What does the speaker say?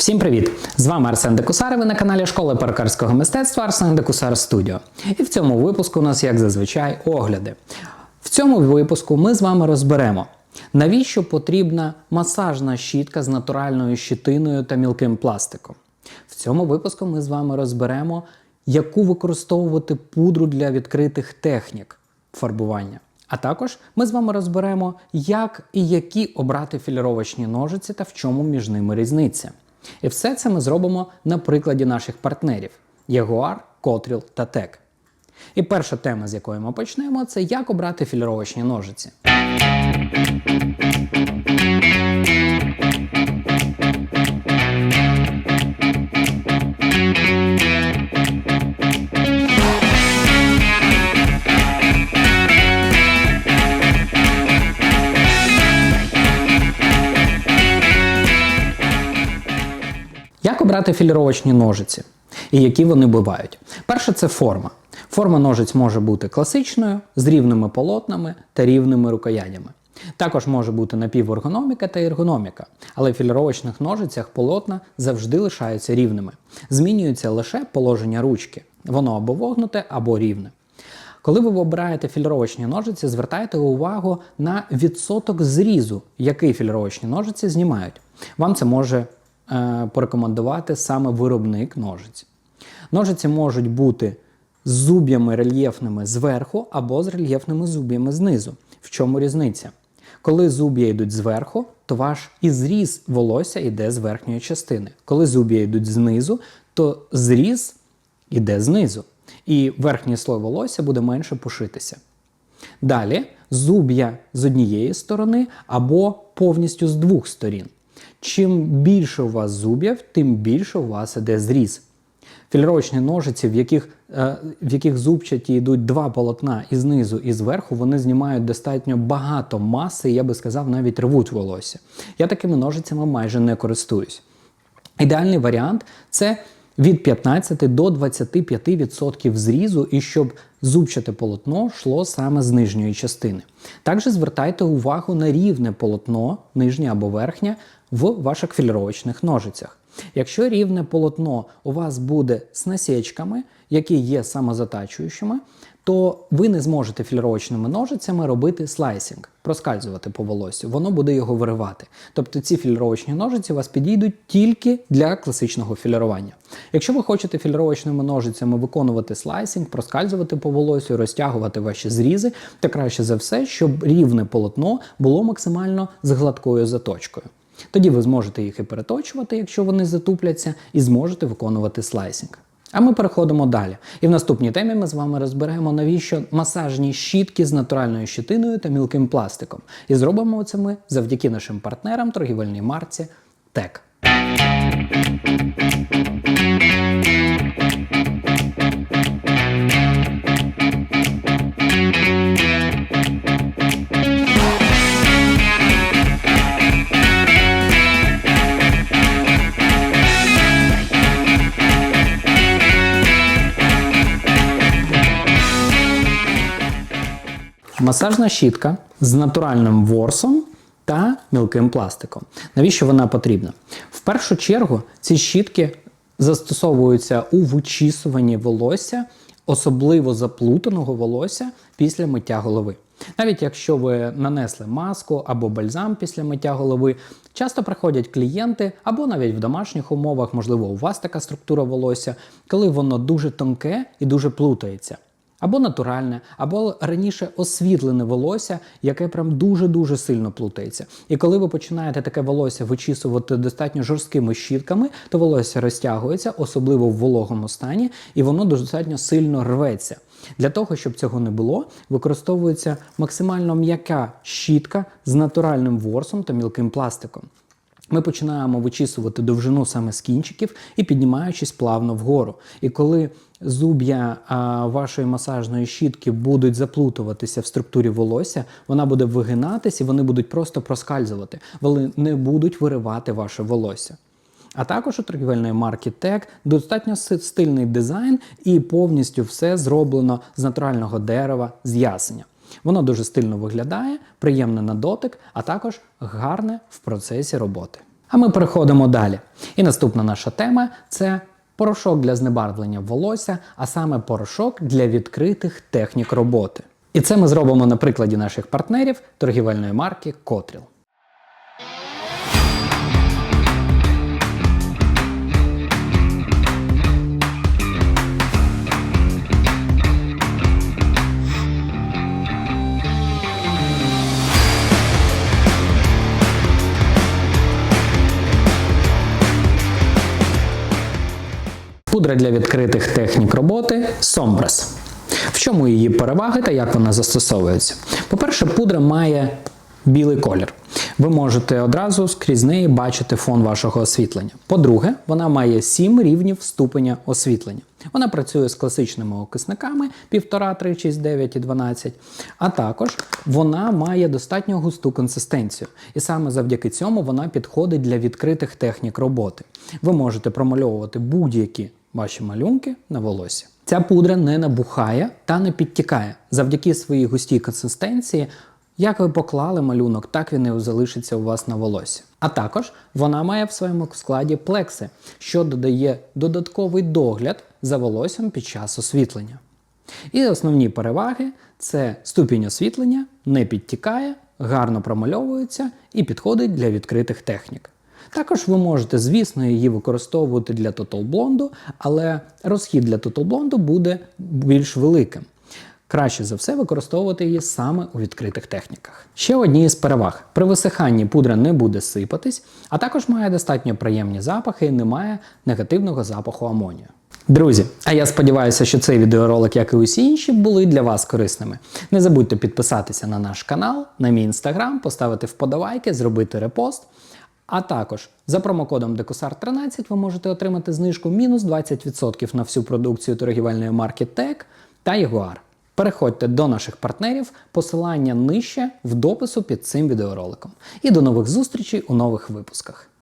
Всім привіт! З вами Арсен Декусар, ви на каналі Школи перукарського мистецтва Арсен Декусар Студіо. І в цьому випуску у нас, як зазвичай, огляди. В цьому випуску ми з вами розберемо, навіщо потрібна масажна щітка з натуральною щитиною та мілким пластиком. В цьому випуску ми з вами розберемо, яку використовувати пудру для відкритих технік фарбування. А також ми з вами розберемо, як і які обрати філіровочні ножиці та в чому між ними різниця. І все це ми зробимо на прикладі наших партнерів Jaguar, Котріл та Тек. І перша тема, з якої ми почнемо, це як обрати фільровочні ножиці. Як обрати філіровочні ножиці і які вони бувають? Перше це форма. Форма ножиць може бути класичною, з рівними полотнами та рівними рукоятями. Також може бути напіворгономіка та ергономіка, але в філіровочних ножицях полотна завжди лишаються рівними. Змінюється лише положення ручки. Воно або вогнуте, або рівне. Коли ви обираєте фільровочні ножиці, звертайте увагу на відсоток зрізу, який фільровочні ножиці знімають. Вам це може порекомендувати саме виробник ножиць. Ножиці можуть бути з зуб'ями рельєфними зверху або з рельєфними зуб'ями знизу. В чому різниця? Коли зуб'я йдуть зверху, то ваш і зріз волосся йде з верхньої частини. Коли зуб'я йдуть знизу, то зріз йде знизу. І верхній слой волосся буде менше пушитися. Далі зуб'я з однієї сторони або повністю з двох сторін. Чим більше у вас зуб'яв, тим більше у вас іде зріз. Фільровочні ножиці, в яких е, в яких зубчаті йдуть два полотна і знизу, і зверху, вони знімають достатньо багато маси, я би сказав, навіть рвуть волосся. Я такими ножицями майже не користуюсь. Ідеальний варіант це від 15 до 25% зрізу, і щоб зубчате полотно йшло саме з нижньої частини. Також звертайте увагу на рівне полотно, нижнє або верхнє, в ваших фільровочних ножицях. Якщо рівне полотно у вас буде з насічками, які є самозатачуючими, то ви не зможете фільровочними ножицями робити слайсінг, проскальзувати по волосю, воно буде його виривати. Тобто ці фільровочні ножиці вас підійдуть тільки для класичного філірування. Якщо ви хочете фільровочними ножицями виконувати слайсінг, проскальзувати по волосю, розтягувати ваші зрізи, то краще за все, щоб рівне полотно було максимально з гладкою заточкою. Тоді ви зможете їх і переточувати, якщо вони затупляться, і зможете виконувати слайсінг. А ми переходимо далі. І в наступній темі ми з вами розберемо, навіщо масажні щітки з натуральною щитиною та мілким пластиком. І зробимо це ми завдяки нашим партнерам торгівельній марці ТЕК. Масажна щітка з натуральним ворсом та мілким пластиком. Навіщо вона потрібна? В першу чергу ці щітки застосовуються у вичісуванні волосся, особливо заплутаного волосся після миття голови. Навіть якщо ви нанесли маску або бальзам після миття голови, часто приходять клієнти, або навіть в домашніх умовах, можливо, у вас така структура волосся, коли воно дуже тонке і дуже плутається. Або натуральне, або раніше освітлене волосся, яке прям дуже-дуже сильно плутається. І коли ви починаєте таке волосся вичісувати достатньо жорсткими щітками, то волосся розтягується, особливо в вологому стані, і воно достатньо сильно рветься. Для того, щоб цього не було, використовується максимально м'яка щітка з натуральним ворсом та мілким пластиком. Ми починаємо вичісувати довжину саме з кінчиків і піднімаючись плавно вгору. І коли зуб'я вашої масажної щітки будуть заплутуватися в структурі волосся, вона буде вигинатись і вони будуть просто проскальзувати. Вони не будуть виривати ваше волосся. А також у торгівельної марки Tech достатньо стильний дизайн і повністю все зроблено з натурального дерева з ясеня. Воно дуже стильно виглядає, приємне на дотик, а також гарне в процесі роботи. А ми переходимо далі. І наступна наша тема це порошок для знебарвлення волосся, а саме порошок для відкритих технік роботи. І це ми зробимо на прикладі наших партнерів торгівельної марки Котріл. Пудра для відкритих технік роботи Sombras. В чому її переваги та як вона застосовується? По-перше, пудра має білий колір. Ви можете одразу скрізь неї бачити фон вашого освітлення. По-друге, вона має 7 рівнів ступеня освітлення. Вона працює з класичними окисниками 1,5, 3, 6, 9 і 12. А також вона має достатньо густу консистенцію. І саме завдяки цьому вона підходить для відкритих технік роботи. Ви можете промальовувати будь-які ваші малюнки на волосі. Ця пудра не набухає та не підтікає. Завдяки своїй густій консистенції, як ви поклали малюнок, так він і залишиться у вас на волосі. А також вона має в своєму складі плекси, що додає додатковий догляд за волоссям під час освітлення. І основні переваги це ступінь освітлення, не підтікає, гарно промальовується і підходить для відкритих технік. Також ви можете, звісно, її використовувати для Total блонду, але розхід для Total блонду буде більш великим. Краще за все використовувати її саме у відкритих техніках. Ще одні із переваг: при висиханні пудра не буде сипатись, а також має достатньо приємні запахи і не має негативного запаху амонію. Друзі, а я сподіваюся, що цей відеоролик, як і усі інші, були для вас корисними. Не забудьте підписатися на наш канал, на мій інстаграм, поставити вподобайки, зробити репост. А також за промокодом DECOSAR13 ви можете отримати знижку мінус 20% на всю продукцію торгівельної марки TEC та Jaguar. Переходьте до наших партнерів, посилання нижче в допису під цим відеороликом. І до нових зустрічей у нових випусках.